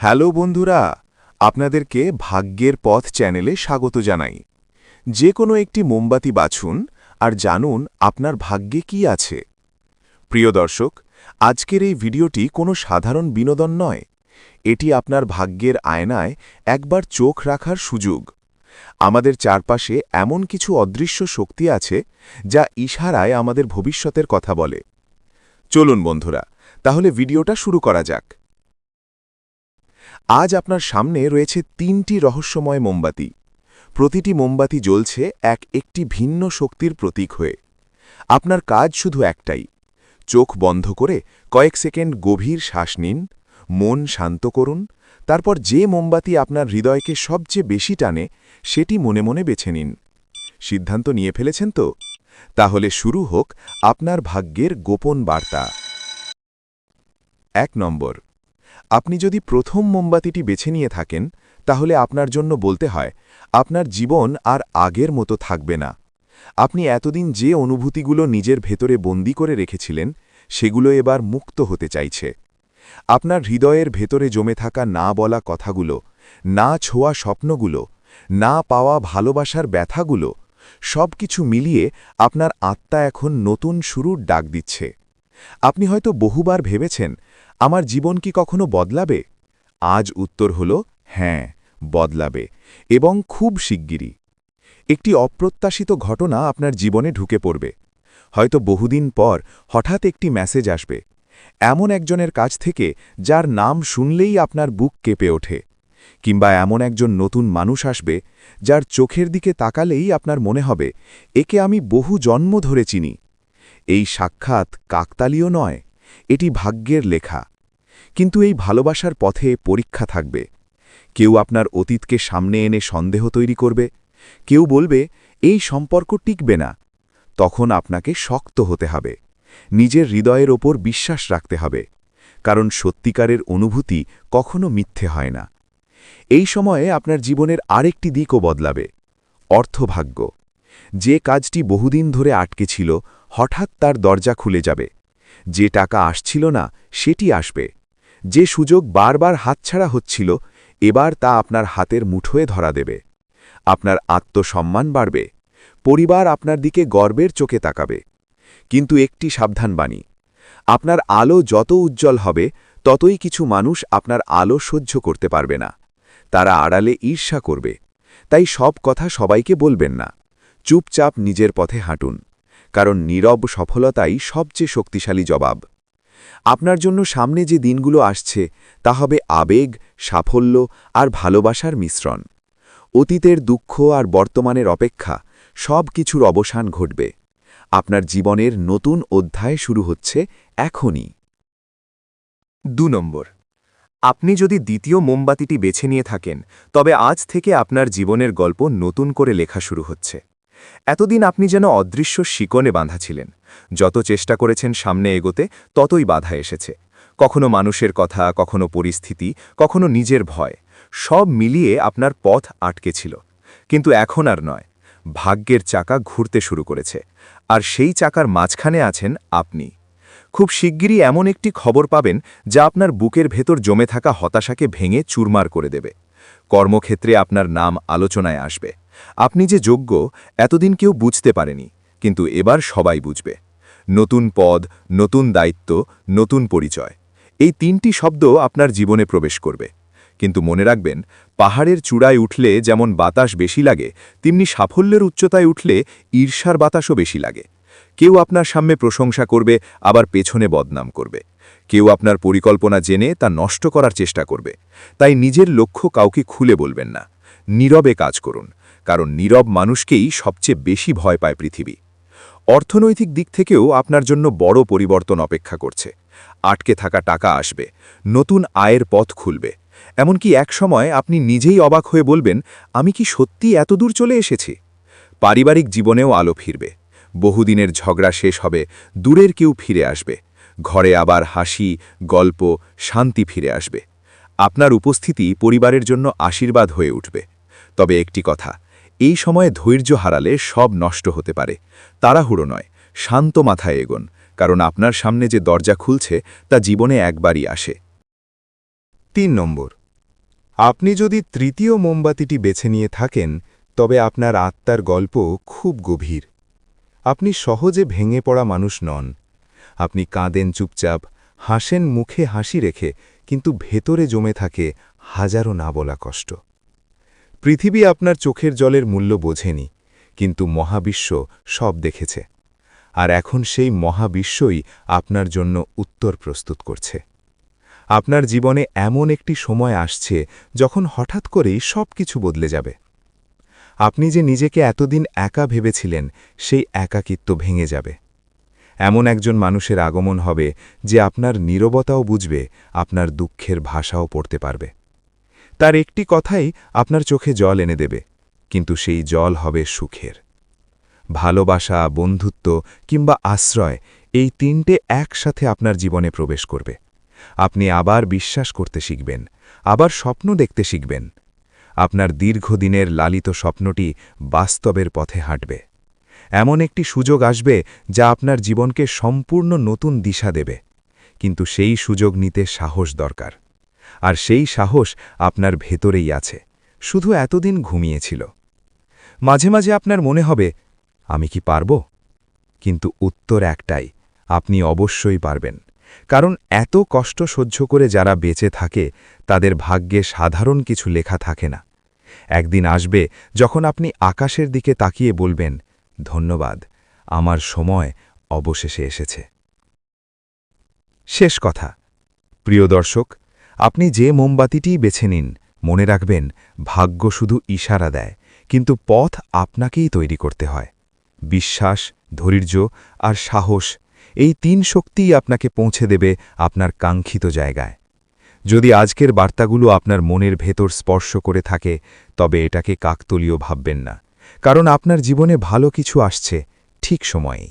Hello বন্ধুরা, আপনাদেরকে ভাগ্যের পথ চ্যানেলে স্বাগত জানাই। যে কোনো একটি মোমবাতি বাছুন আর জানুন আপনার ভাগ্যে কি আছে। প্রিয় দর্শক, আজকের এই ভিডিওটি কোনো সাধারণ বিনোদন নয়। এটি আপনার ভাগ্যের আয়নায় একবার চোখ রাখার সুযোগ। আমাদের চারপাশে এমন কিছু অদৃশ্য শক্তি আছে যা ইশারায় আমাদের ভবিষ্যতের কথা বলে। চলুন বন্ধুরা, তাহলে ভিডিওটা শুরু করা যাক। আজ আপনার সামনে রয়েছে তিনটি রহস্যময় মোমবাতি। প্রতিটি মোমবাতি জ্বলছে এক একটি ভিন্ন শক্তির প্রতীক হয়ে। আপনার কাজ শুধু একটাই। চোখ বন্ধ করে কয়েক সেকেন্ড গভীর শ্বাস নিন, মন শান্ত করুন, তারপর যে মোমবাতি আপনার হৃদয়কে সবচেয়ে বেশি টানে, সেটি মনে মনে বেছে নিন। সিদ্ধান্ত নিয়ে ফেলেছেন তো? তাহলে শুরু হোক আপনার ভাগ্যের গোপন বার্তা। এক নম্বর আপনি যদি প্রথম মোমবাতিটি বেছে নিয়ে থাকেন, তাহলে আপনার জন্য বলতে হয়, আপনার জীবন আর আগের মতো থাকবে না। আপনি এতদিন যে অনুভূতিগুলো নিজের ভেতরে বন্দি করে রেখেছিলেন, সেগুলো এবার মুক্ত হতে চাইছে। আপনার হৃদয়ের ভেতরে জমে থাকা না বলা কথাগুলো, না ছোঁয়া স্বপ্নগুলো, না পাওয়া ভালোবাসার ব্যথাগুলো সব কিছু মিলিয়ে আপনার আত্মা এখন নতুন শুরুর ডাক দিচ্ছে। আপনি হয়তো বহুবার ভেবেছেন, আমার জীবন কি কখনো বদলাবে? আজ উত্তর হল হ্যাঁ বদলাবে এবং খুব শিগগিরই। একটি অপ্রত্যাশিত ঘটনা আপনার জীবনে ঢুকে পড়বে। হয়তো বহুদিন পর হঠাৎ একটি মেসেজ আসবে, এমন একজনের কাছ থেকে যার নাম শুনলেই আপনার বুক কেঁপে ওঠে, কিংবা এমন একজন নতুন মানুষ আসবে যার চোখের দিকে তাকালেই আপনার মনে হবে, একে আমি বহু জন্ম ধরে চিনি। এই সাক্ষাৎ কাকতালীয় নয়, এটি ভাগ্যের লেখা। কিন্তু এই ভালোবাসার পথে পরীক্ষা থাকবে। কেউ আপনার অতীতকে সামনে এনে সন্দেহ তৈরি করবে। কেউ বলবে, এই সম্পর্ক টিকবে না। তখন আপনাকে শক্ত হতে হবে। নিজের হৃদয়ের ওপর বিশ্বাস রাখতে হবে। কারণ সত্যিকারের অনুভূতি কখনো মিথ্যে হয় না। এই সময়ে আপনার জীবনের আরেকটি দিকও বদলাবে। অর্থভাগ্য। যে কাজটি বহুদিন ধরে আটকে ছিল হঠাৎ তার দরজা খুলে যাবে। যে টাকা আসছিল না, সেটি আসবে। যে সুযোগ বারবার হাতছাড়া হচ্ছিল, এবার তা আপনার হাতের মুঠোয় ধরা দেবে। আপনার আত্মসম্মান বাড়বে। পরিবার আপনার দিকে গর্বের চোখে তাকাবে। কিন্তু একটি সাবধান বাণী আপনার আলো যত উজ্জ্বল হবে, ততই কিছু মানুষ আপনার আলো সহ্য করতে পারবে না। তারা আড়ালে ঈর্ষা করবে। তাই সব কথা সবাইকে বলবেন না। চুপচাপ নিজের পথে হাঁটুন। কারণ নীরব সফলতাই সবচেয়ে শক্তিশালী জবাব। আপনার জন্য সামনে যে দিনগুলো আসছে, তা হবে আবেগ, সাফল্য আর ভালোবাসার মিশ্রণ। অতীতের দুঃখ আর বর্তমানের অপেক্ষা সব কিছুর অবসান ঘটবে। আপনার জীবনের নতুন অধ্যায় শুরু হচ্ছে এখনই। দু নম্বর। আপনি যদি দ্বিতীয় মোমবাতিটি বেছে নিয়ে থাকেন, তবে আজ থেকে আপনার জীবনের গল্প নতুন করে লেখা শুরু হচ্ছে। এতদিন আপনি যেন অদৃশ্য শিকনে বাঁধা ছিলেন। যত চেষ্টা করেছেন সামনে এগোতে, ততই বাধা এসেছে। কখনো মানুষের কথা, কখনো পরিস্থিতি, কখনো নিজের ভয়, সব মিলিয়ে আপনার পথ আটকে ছিল। কিন্তু এখন আর নয়। ভাগ্যের চাকা ঘুরতে শুরু করেছে। আর সেই চাকার মাঝখানে আছেন আপনি। খুব শিগগিরই এমন একটি খবর পাবেন, যা আপনার বুকের ভেতর জমে থাকা হতাশাকে ভেঙে চুরমার করে দেবে। কর্মক্ষেত্রে আপনার নাম আলোচনায় আসবে। আপনি যে যোগ্য, এতদিন কেউ বুঝতে পারেনি, কিন্তু এবার সবাই বুঝবে। নতুন পদ, নতুন দায়িত্ব, নতুন পরিচয়, এই তিনটি শব্দ আপনার জীবনে প্রবেশ করবে। কিন্তু মনে রাখবেন, পাহাড়ের চূড়ায় উঠলে যেমন বাতাস বেশি লাগে, তেমনি সাফল্যের উচ্চতায় উঠলে ঈর্ষার বাতাসও বেশি লাগে। কেউ আপনার সামনে প্রশংসা করবে, আবার পেছনে বদনাম করবে। কেউ আপনার পরিকল্পনা জেনে তা নষ্ট করার চেষ্টা করবে। তাই নিজের লক্ষ্য কাউকে খুলে বলবেন না। নীরবে কাজ করুন। কারণ নীরব মানুষকেই সবচেয়ে বেশি ভয় পায় পৃথিবী। অর্থনৈতিক দিক থেকেও আপনার জন্য বড় পরিবর্তন অপেক্ষা করছে। আটকে থাকা টাকা আসবে, নতুন আয়ের পথ খুলবে। এমনকি এক সময় আপনি নিজেই অবাক হয়ে বলবেন, আমি কি সত্যি এত দূর চলে এসেছি? পারিবারিক জীবনেও আলো ফিরবে। বহুদিনের ঝগড়া শেষ হবে, দূরের কেউ ফিরে আসবে। ঘরে আবার হাসি, গল্প, শান্তি ফিরে আসবে। আপনার উপস্থিতি পরিবারের জন্য আশীর্বাদ হয়ে উঠবে। তবে একটি কথা এই সময়ে ধৈর্য হারালে সব নষ্ট হতে পারে। তাড়াহুড়ো নয়, শান্ত মাথায় এগোন, কারণ আপনার সামনে যে দরজা খুলছে তা জীবনে একবারই আসে। তিন নম্বর, আপনি যদি তৃতীয় মোমবাতিটি বেছে নিয়ে থাকেন, তবে আপনার আত্মার গল্প খুব গভীর। আপনি সহজে ভেঙে পড়া মানুষ নন। আপনি কাঁদেন চুপচাপ, হাসেন মুখে হাসি রেখে, কিন্তু ভেতরে জমে থাকে হাজারো না বলা কষ্ট। পৃথিবী আপনার চোখের জলের মূল্য বোঝেনি, কিন্তু মহাবিশ্ব সব দেখেছে। আর এখন সেই মহাবিশ্বই আপনার জন্য উত্তর প্রস্তুত করছে। আপনার জীবনে এমন একটি সময় আসছে যখন হঠাৎ করেই সব কিছু বদলে যাবে। আপনি যে নিজেকে এতদিন একা ভেবেছিলেন, সেই একাকিত্ব ভেঙে যাবে। এমন একজন মানুষের আগমন হবে যে আপনার নীরবতাও বুঝবে, আপনার দুঃখের ভাষাও পড়তে পারবে। তার একটি কথাই আপনার চোখে জল এনে দেবে, কিন্তু সেই জল হবে সুখের। ভালোবাসা, বন্ধুত্ব কিংবা আশ্রয় এই তিনটে একসাথে আপনার জীবনে প্রবেশ করবে। আপনি আবার বিশ্বাস করতে শিখবেন, আবার স্বপ্ন দেখতে শিখবেন। আপনার দীর্ঘদিনের লালিত স্বপ্নটি বাস্তবের পথে হাঁটবে। এমন একটি সুযোগ আসবে যা আপনার জীবনকে সম্পূর্ণ নতুন দিশা দেবে, কিন্তু সেই সুযোগ নিতে সাহস দরকার। আর সেই সাহস আপনার ভেতরেই আছে। শুধু এতদিন ঘুমিয়েছিল। মাঝে মাঝে আপনার মনে হবে, আমি কি পারব? কিন্তু উত্তর একটাই, আপনি অবশ্যই পারবেন। কারণ এত কষ্ট সহ্য করে যারা বেঁচে থাকে, তাদের ভাগ্যে সাধারণ কিছু লেখা থাকে না। একদিন আসবে যখন আপনি আকাশের দিকে তাকিয়ে বলবেন, ধন্যবাদ, আমার সময় অবশেষে এসেছে। শেষ কথা। প্রিয় দর্শক আপনি যে মোমবাতিটিই বেছে নিন, মনে রাখবেন, ভাগ্য শুধু ইশারা দেয়, কিন্তু পথ আপনাকেই তৈরি করতে হয়। বিশ্বাস, ধৈর্য আর সাহস, এই তিন শক্তিই আপনাকে পৌঁছে দেবে আপনার কাঙ্ক্ষিত জায়গায়। যদি আজকের বার্তাগুলো আপনার মনের ভেতর স্পর্শ করে থাকে, তবে এটাকে কাকতলীয় ভাববেন না, কারণ আপনার জীবনে ভালো কিছু আসছে ঠিক সময়েই।